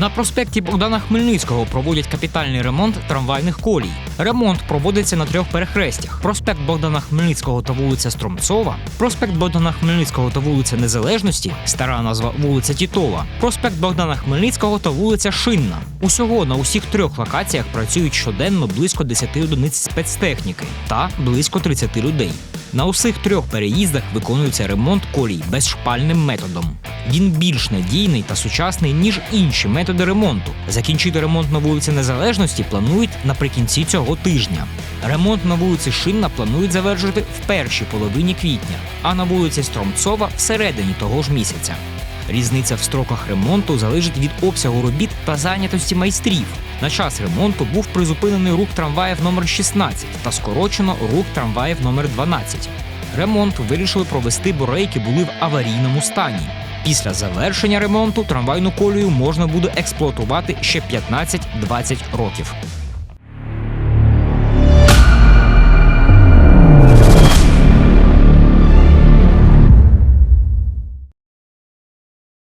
На проспекті Богдана Хмельницького проводять капітальний ремонт трамвайних колій. Ремонт проводиться на трьох перехрестях: проспект Богдана Хмельницького та вулиця Стромцова, проспект Богдана Хмельницького та вулиця Незалежності, стара назва вулиця Тітова, проспект Богдана Хмельницького та вулиця Шинна. Усього на усіх трьох локаціях працюють щоденно близько 10 одиниць спецтехніки та близько 30 людей. На усіх трьох переїздах виконується ремонт колій безшпальним методом. Він більш надійний та сучасний, ніж інші методи ремонту. Закінчити ремонт на вулиці Незалежності планують наприкінці цього тижня. Ремонт на вулиці Шинна планують завершити в першій половині квітня, а на вулиці Стромцова всередині того ж місяця. Різниця в строках ремонту залежить від обсягу робіт та зайнятості майстрів. На час ремонту був призупинений рух трамваїв номер 16 та скорочено рух трамваїв номер 12. Ремонт вирішили провести, бо рейки були в аварійному стані. Після завершення ремонту трамвайну колію можна буде експлуатувати ще 15-20 років.